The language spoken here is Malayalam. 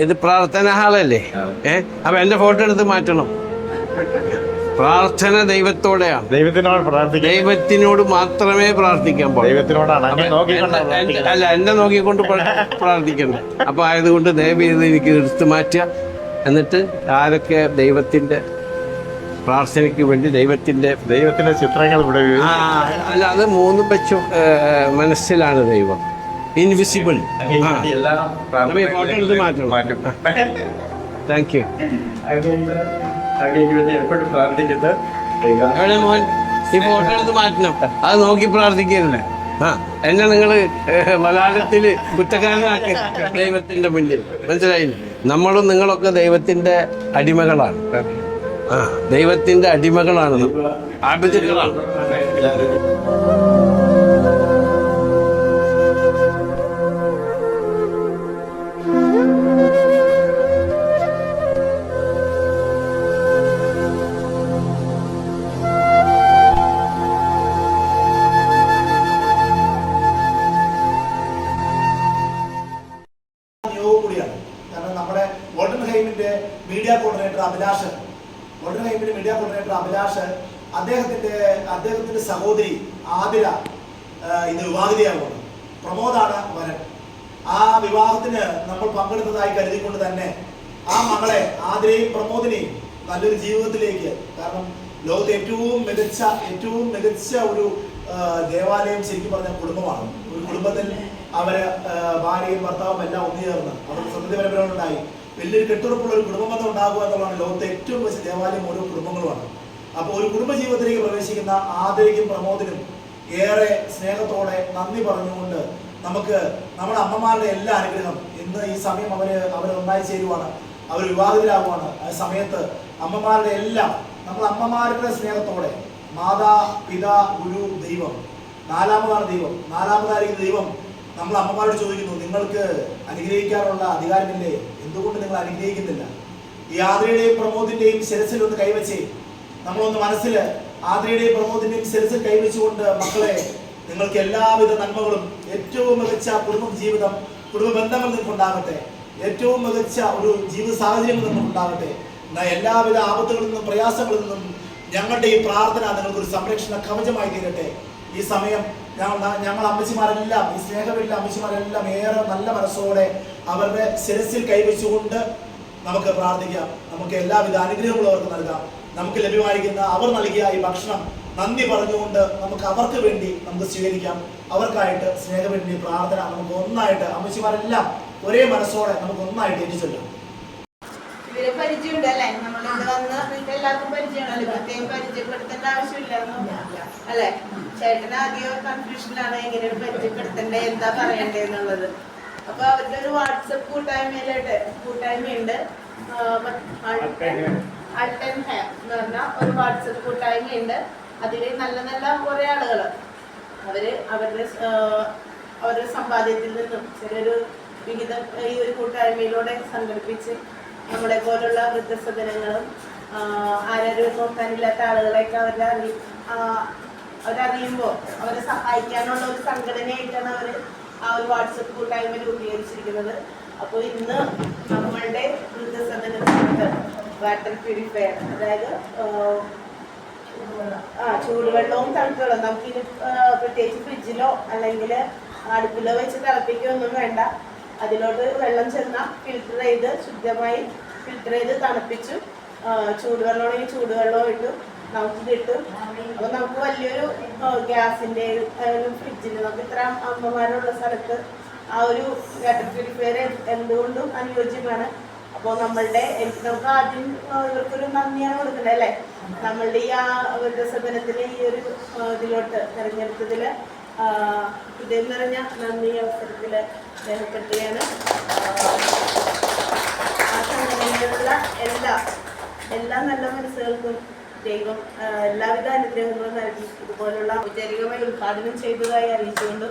ഇത് പ്രാർത്ഥന ഹാളല്ലേ? ഏ? അപ്പൊ എന്റെ ഫോട്ടോ എടുത്ത് മാറ്റണം. പ്രാർത്ഥന ദൈവത്തോടെയാണ്. ദൈവത്തിനോട് പ്രാർത്ഥിക്കുക ദൈവത്തിനോട് മാത്രമേ പ്രാർത്ഥിക്കാൻ പാടുള്ളൂ. ദൈവത്തിനോടാണ്. അല്ല എന്നെ നോക്കിക്കൊണ്ട് പ്ര- പ്രാർത്ഥിക്കണം അപ്പൊ ആയതുകൊണ്ട് ദയവ് ചെയ്ത് എനിക്ക് എടുത്തു മാറ്റുക. എന്നിട്ട് ആരൊക്കെ ദൈവത്തിന്റെ പ്രാർത്ഥനയ്ക്ക് വേണ്ടി ദൈവത്തിന്റെ ദൈവത്തിന്റെ ചിത്രങ്ങൾ അല്ല അത് മൂന്നും വെച്ചു മനസ്സിലാണ് ദൈവം. ഇൻവിസിബിൾ എല്ലാം ഫോട്ടോ എടുത്ത് മാറ്റണം. മാറ്റും താങ്ക് യു എവിടെ മോൻ? ഈ ഫോട്ടോ എടുത്ത് മാറ്റണം. അത് നോക്കി പ്രാർത്ഥിക്കരുത്. ആ. എന്നെ നിങ്ങൾ ഏഹ്, മലയാളത്തിൽ കുറ്റക്കാരനാക്കി ദൈവത്തിന്റെ മുന്നിൽ. മനസ്സിലായില്ലേ? നമ്മളും നിങ്ങളൊക്കെ ദൈവത്തിന്റെ അടിമകളാണ്. ആ. ദൈവത്തിന്റെ അടിമകളാണ് നമ്മൾ. കോർഡിനേറ്റർ അഭിലാഷ്. വോട്ടർ ഹൈമിന്റെ മീഡിയ കോർഡിനേറ്റർ അഭിലാഷ് അദ്ദേഹത്തിന്റെ അദ്ദേഹത്തിന്റെ സഹോദരി ആതിര ഇന്ന് വിവാഹിതയാകുന്നു. പ്രമോദാണ് വരൻ ആ വിവാഹത്തിന് നമ്മൾ പങ്കെടുത്തതായി കരുതിക്കൊണ്ട് തന്നെ ആ മകളെ ആതിരയും പ്രമോദിനെയും നല്ലൊരു ജീവിതത്തിലേക്ക് കാരണം ലോകത്തെ ഏറ്റവും മികച്ച ഏറ്റവും മികച്ച ഒരു ദേവാലയം ശരിക്കും പറഞ്ഞ കുടുംബമാണ്. ഒരു കുടുംബത്തിൽ അവർ ഭാര്യയും ഭർത്താവും എല്ലാം ഒന്നുചേർന്ന് അവർക്ക് സന്തതി പരമ്പരകളുണ്ടായി വലിയൊരു കെട്ടുറപ്പുള്ള ഒരു കുടുംബബന്ധം ഉണ്ടാകുക എന്നുള്ളതാണ് ലോകത്തെ ഏറ്റവും വലിയ ദേവാലയം ഓരോ കുടുംബങ്ങളുമാണ്. അപ്പോൾ ഒരു കുടുംബ ജീവിതത്തിലേക്ക് പ്രവേശിക്കുന്ന ആദരയ്ക്കും പ്രമോദിനും ഏറെ സ്നേഹത്തോടെ നന്ദി പറഞ്ഞുകൊണ്ട് നമുക്ക് നമ്മുടെ അമ്മമാരുടെ എല്ലാ അനുഗ്രഹം ഇന്ന് ഈ സമയം അവർ അവർ ഒന്നായി ചേരുവാണ്. അവർ വിവാഹിതരാകുവാണ്. ആ സമയത്ത് അമ്മമാരുടെ എല്ലാം നമ്മൾ അമ്മമാരുടെ സ്നേഹത്തോടെ മാതാ പിതാ ഗുരു ദൈവം. നാലാമതാണ് ദൈവം. നാലാമതായിരിക്കും ദൈവം. നമ്മൾ അമ്മമാരോട് ചോദിക്കുന്നു നിങ്ങൾക്ക് അനുഗ്രഹിക്കാനുള്ള അധികാരമില്ലേ? എന്തുകൊണ്ട് നിങ്ങൾ അനുഗ്രഹിക്കുന്നില്ല? ഈ ആദ്രയുടെയും പ്രമോദിന്റെയും ശിരസിൽ ഒന്ന് കൈവച്ചേ നമ്മളൊന്ന് മനസ്സിൽ ആദ്രയുടെയും പ്രമോദിന്റെയും ശിരസിൽ കൈവച്ചുകൊണ്ട് മക്കളെ നിങ്ങൾക്ക് എല്ലാവിധ നന്മകളും ഏറ്റവും മികച്ച കുടുംബ ജീവിതം കുടുംബ ബന്ധങ്ങൾ നിങ്ങൾക്കുണ്ടാകട്ടെ. ഏറ്റവും മികച്ച ഒരു ജീവിത സാഹചര്യങ്ങൾ നിങ്ങൾക്കുണ്ടാകട്ടെ. എല്ലാവിധ ആപത്തുകളിൽ നിന്നും പ്രയാസങ്ങളിൽ നിന്നും ഞങ്ങളുടെ ഈ പ്രാർത്ഥന നിങ്ങൾക്കൊരു സംരക്ഷണ കവചമായി തീരട്ടെ. ഈ സമയം ഞങ്ങൾ അമ്മച്ചിമാരെല്ലാം ഈ സ്നേഹമില്ല അമ്മച്ചിമാരെല്ലാം ഏറെ നല്ല മനസ്സോടെ അവരുടെ ശിരസിൽ കൈവച്ചുകൊണ്ട് നമുക്ക് പ്രാർത്ഥിക്കാം. നമുക്ക് എല്ലാവിധ അനുഗ്രഹങ്ങളും അവർക്ക് നൽകാം. നമുക്ക് ലഭ്യമായിരിക്കുന്ന അവർ നൽകിയ ഈ ഭക്ഷണം നന്ദി പറഞ്ഞുകൊണ്ട് നമുക്ക് അവർക്ക് വേണ്ടി നമുക്ക് സ്വീകരിക്കാം. അവർക്കായിട്ട് സ്നേഹവേണ്ടി പ്രാർത്ഥന നമുക്ക് ഒന്നായിട്ട് അമ്മച്ചിമാരെല്ലാം ഒരേ മനസ്സോടെ നമുക്ക് ഒന്നായിട്ട് എത്തിച്ചൊല്ലാം. ഇവരെ പരിചയമുണ്ട് അല്ലേ നമ്മൾ ഇവിടെ വന്ന് എല്ലാവർക്കും പരിചയമാണല്ലോ പ്രത്യേകം പരിചയപ്പെടുത്തേണ്ട ആവശ്യമില്ല അല്ലെ? ചേട്ടൻ ആദ്യം കൺഫ്യൂഷനിലാണ് എങ്ങനെ പരിചയപ്പെടുത്തണ്ടേ എന്താ പറയണ്ടേ എന്നുള്ളത്. അപ്പൊ അവരുടെ ഒരു വാട്സപ്പ് കൂട്ടായ്മയിലായിട്ട് കൂട്ടായ്മയുണ്ട്. അൾട്ടൻ ഹെയർ. എന്ന് പറഞ്ഞ ഒരു വാട്സപ്പ് കൂട്ടായ്മയുണ്ട്. അതിൽ നല്ല നല്ല കുറെ ആളുകൾ. അവർ അവരുടെ അവരുടെ സമ്പാദ്യത്തിൽ നിന്നും ചെറിയൊരു വിഹിതം ഈ ഒരു കൂട്ടായ്മയിലൂടെ സംഘടിപ്പിച്ച് നമ്മളെ പോലുള്ള വൃദ്ധസദനങ്ങളും ആരോഗ്യം നോക്കാനില്ലാത്ത ആളുകളെയൊക്കെ അവരുടെ അറി അവരറിയുമ്പോൾ അവരെ സഹായിക്കാനുള്ള ഒരു സംഘടനയായിട്ടാണ് അവർ ആ ഒരു വാട്സപ്പ് കൂട്ടായ്മ രൂപീകരിച്ചിരിക്കുന്നത്. അപ്പോൾ ഇന്ന് നമ്മളുടെ വൃദ്ധസദന വാട്ടർ പ്യൂരിഫയർ അതായത് ആ ചൂടുവെള്ളവും തണുത്തുവെള്ളവും നമുക്ക് ഇനി പ്രത്യേകിച്ച് ഫ്രിഡ്ജിലോ അല്ലെങ്കിൽ അടുപ്പിലോ വെച്ച് തിളപ്പിക്കുകയൊന്നും വേണ്ട. അതിലോട്ട് വെള്ളം ചെന്ന ഫിൽറ്റർ ചെയ്ത് ശുദ്ധമായി ഫിൽറ്റർ ചെയ്ത് തണുപ്പിച്ചു. ചൂടുവെള്ളമാണെങ്കിൽ ചൂടുവെള്ളം ഇട്ടു നമുക്ക് കിട്ടും അപ്പൊ നമുക്ക് വലിയൊരു ഗ്യാസിന്റെ ഫ്രിഡ്ജിന് നമുക്ക് ഇത്ര അമ്മമാരുള്ള സ്ഥലത്ത് ആ ഒരു വാട്ടർ പ്യൂരിഫയർ എന്തുകൊണ്ടും അനുയോജ്യമാണ്. അപ്പോൾ നമ്മളുടെ നമുക്ക് ആദ്യം ഇവർക്കൊരു നന്ദിയാണ് കൊടുക്കേണ്ടത് അല്ലേ? നമ്മളുടെ ഈ ആ വൃദ്ധസദനത്തിലെ ഈ ഒരു ഇതിലോട്ട് തിരഞ്ഞെടുത്തതിൽ ഹൃദയം നിറഞ്ഞ നന്ദി അവസരത്തിൽ രേഖപ്പെടുത്തുകയാണ് ആ സംഘടനയിലുള്ള എല്ലാ എല്ലാ നല്ല മനസ്സുകൾക്കും ദൈവം എല്ലാവിധ അനുഗ്രഹങ്ങളും നൽകി ഇതുപോലുള്ള ഔപചാരികമായി ഉദ്ഘാടനം ചെയ്തതായി അറിയിച്ചുകൊണ്ട്.